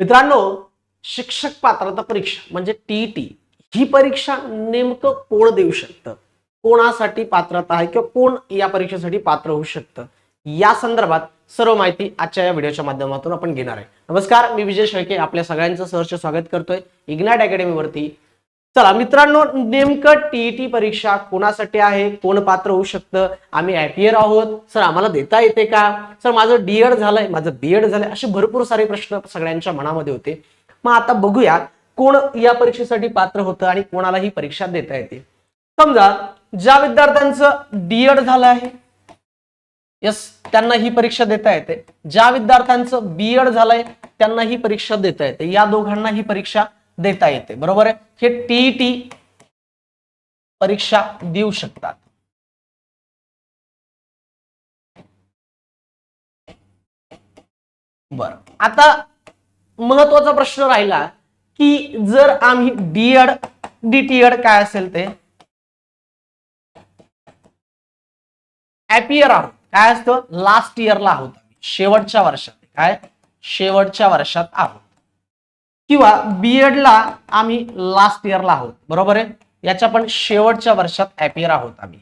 मित्रांनो शिक्षक पात्रता परीक्षा म्हणजे टीईटी ही परीक्षा नेमकं कोण देऊ शकतं? कोणासाठी पात्रता आहे किंवा कोण या परीक्षेसाठी पात्र होऊ शकतं? या संदर्भात सर्व माहिती आजच्या या व्हिडिओच्या माध्यमातून आपण घेणार आहे. नमस्कार मी विजय शेळके आपल्या सगळ्यांचं सहर्ष स्वागत करतोय. इग्नाट अकॅडमीवरती चला मित्रांनो नेमकं टीईटी परीक्षा कोणासाठी आहे? कोण पात्र होऊ शकतं? आम्ही ॲपियर आहोत. सर आम्हाला देता येते का? सर माझं डीएड झालंय. माझं बीएड झालंय. असे भरपूर सारे प्रश्न सगळ्यांच्या मनामध्ये होते. मग आता बघूया कोण या परीक्षेसाठी पात्र होतं आणि कोणाला ही परीक्षा देता येते. समजा ज्या विद्यार्थ्यांचं डीएड झालं आहे यस त्यांना ही परीक्षा देता येते. ज्या विद्यार्थ्यांचं बीएड झालंय त्यांना ही परीक्षा देता येते. या दोघांना ही परीक्षा देता येते. बरोबर आहे? हे टीईटी परीक्षा देऊ शकतात. बर. आता महत्त्वाचा प्रश्न राहिला की जर आम्ही डीएड डीटीएड काय असेल ते? ऍपियर आहोत. काय असतं? लास्ट इयरला आहोत. शेवटच्या वर्षात. काय? शेवटच्या वर्षात आहोत. किंवा बीएड ला आम्ही लास्ट इयरला आहोत. बरोबर आहे? याच्या पण शेवटच्या वर्षात ऍपियर आहोत आम्ही.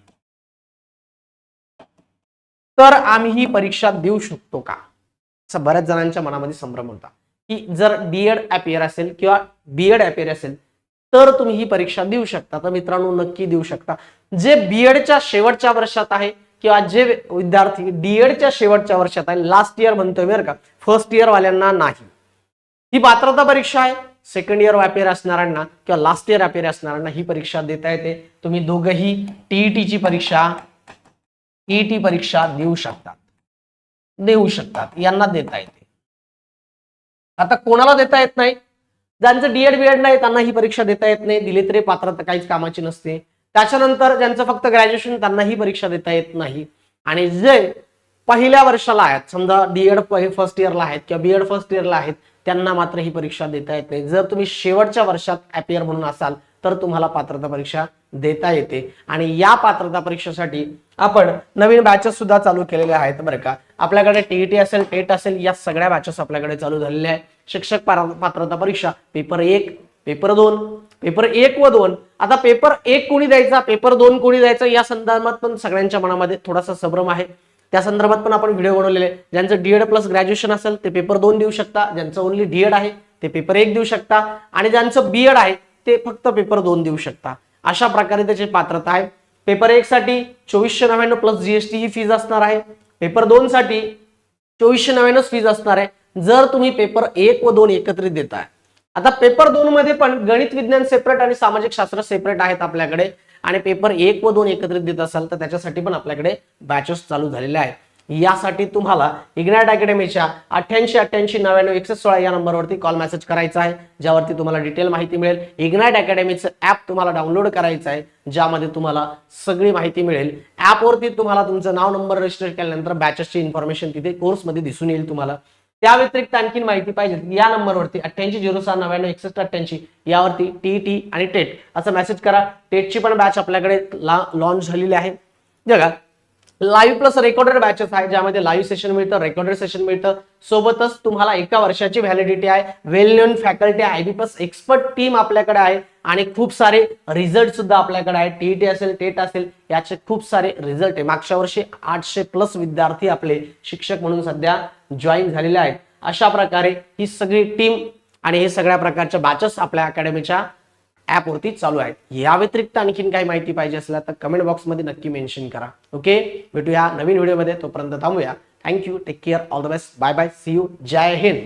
तर आम्ही ही परीक्षा देऊ शकतो का? असं बऱ्याच जणांच्या मनामध्ये संभ्रम होता. की जर डीएड अपियर असेल किंवा बीएड अपियर असेल तर तुम्ही ही परीक्षा देऊ शकता. तर मित्रांनो नक्की देऊ शकता. जे बीएडच्या शेवटच्या वर्षात आहे किंवा जे विद्यार्थी डीएडच्या शेवटच्या वर्षात आहे लास्ट इयर म्हणतोय बरं का. फर्स्ट इयर वाल्यांना नाही. ही पात्रता परीक्षा आहे. सेकंड इयर अपेअर असणाऱ्यांना किंवा लास्ट इयर अपेअर असणाऱ्यांना ही परीक्षा देता येते. तुम्ही दोघंही टीईटी ची परीक्षा टीईटी परीक्षा देऊ शकतात. देऊ शकतात. यांना देता येते. आता कोणाला देता येत नाही? ज्यांचं डीएड बीएड नाही त्यांना ही परीक्षा देता येत नाही. दिली तरी पात्रता काहीच कामाची नसते. त्याच्यानंतर ज्यांचं फक्त ग्रॅज्युएशन त्यांना ही परीक्षा देता येत नाही. आणि जे पहिल्या वर्षाला आहेत समजा डीएड फर्स्ट इयरला आहेत किंवा बीएड फर्स्ट इयरला आहेत त्यांना मात्र ही परीक्षा देता येत नाही. जर तुम्ही शेवटच्या वर्षात अपियर म्हणून असाल तर तुम्हाला पात्रता परीक्षा देता येते. आणि या पात्रता परीक्षेसाठी आपण नवीन बॅचेस सुद्धा चालू केलेल्या आहेत बरं का. आपल्याकडे टीईटी असेल टेट असेल या सगळ्या बॅचेस आपल्याकडे चालू झालेल्या आहेत. शिक्षक पात्रता परीक्षा पेपर एक पेपर दोन पेपर एक व दोन. आता पेपर एक कोणी द्यायचा पेपर दोन कोणी द्यायचा या संदर्भात पण सगळ्यांच्या मनामध्ये थोडासा संभ्रम आहे. त्या संदर्भात पण आपण व्हिडिओ बनवलेले ज्यांचं डीएड प्लस ग्रॅज्युएशन असेल ते पेपर दोन देऊ शकता. ज्यांचं ओनली डीएड आहे ते पेपर एक देऊ शकता. आणि ज्यांचं बीएड आहे ते फक्त पेपर दोन देऊ शकता. अशा प्रकारे त्याची पात्रता आहे. पेपर एक साठी चोवीसशे नव्याण्णव प्लस जीएसटी ही फीज असणार आहे. पेपर दोन साठी चोवीसशे नव्याण्णव फीज असणार आहे. जर तुम्ही पेपर एक व दोन एकत्रित देताय. आता पेपर दोन मध्ये पण गणित विज्ञान सेपरेट आणि सामाजिक शास्त्र सेपरेट आहेत आपल्याकडे. आणि पेपर एक व दोन एकत्रित देत असाल तर त्याच्यासाठी पण आपल्याकडे बॅचेस चालू झालेले आहेत. यासाठी तुम्हाला इग्नाइट अकॅडमीच्या अठ्ठ्याऐंशी अठ्ठ्याऐंशी नव्याण्णव एकशे सोळा या नंबरवरती कॉल मेसेज करायचा आहे. ज्यावरती तुम्हाला डिटेल माहिती मिळेल. इग्नाइट अकॅडमीचं ॲप तुम्हाला डाउनलोड करायचं आहे. ज्यामध्ये तुम्हाला सगळी माहिती मिळेल. ॲपवरती तुम्हाला तुमचं नाव नंबर रजिस्टर केल्यानंतर बॅचेसची इन्फॉर्मेशन तिथे कोर्समध्ये दिसून येईल तुम्हाला. त्या व्यतिरिक्त आणखीन माहिती पाहिजे. या नंबरवरती अठ्ठ्याऐंशी झिरो सहा नव्याण्णव एकसष्ट अठ्ठ्याऐंशी यावरती टी आणि टेट असं मेसेज करा. टेटची पण बॅच आपल्याकडे लॉन्च झालेली आहे. जगा लाईव्ह प्लस रेकॉर्डेड बॅचेस आहे ज्यामध्ये लाईव्ह सेशन मिळतं रेकॉर्डेड सेशन मिळतं. सोबतच तुम्हाला एका वर्षाची व्हॅलिडिटी आहे. Well known faculty I B plus expert team आपल्याकडे आहे. आणि खूप सारे रिझल्ट सुद्धा आपल्याकडे आहेत. टीईटी असेल टेट असेल याचे खूप सारे रिझल्ट आहे. मागच्या वर्षी आठशे प्लस विद्यार्थी आपले शिक्षक म्हणून सध्या जॉईन झालेले आहेत. अशा प्रकारे ही सगळी टीम आणि हे सगळ्या प्रकारच्या बॅचेस आपल्या अकॅडमीच्या ॲपवरती चालू आहेत. या व्यतिरिक्त आणखीन काही माहिती पाहिजे असल्या तर कमेंट बॉक्समध्ये नक्की मेन्शन करा. ओके भेटूया नवीन व्हिडिओमध्ये तोपर्यंत थांबूया. Thank you take care all the best bye bye see you Jai Hind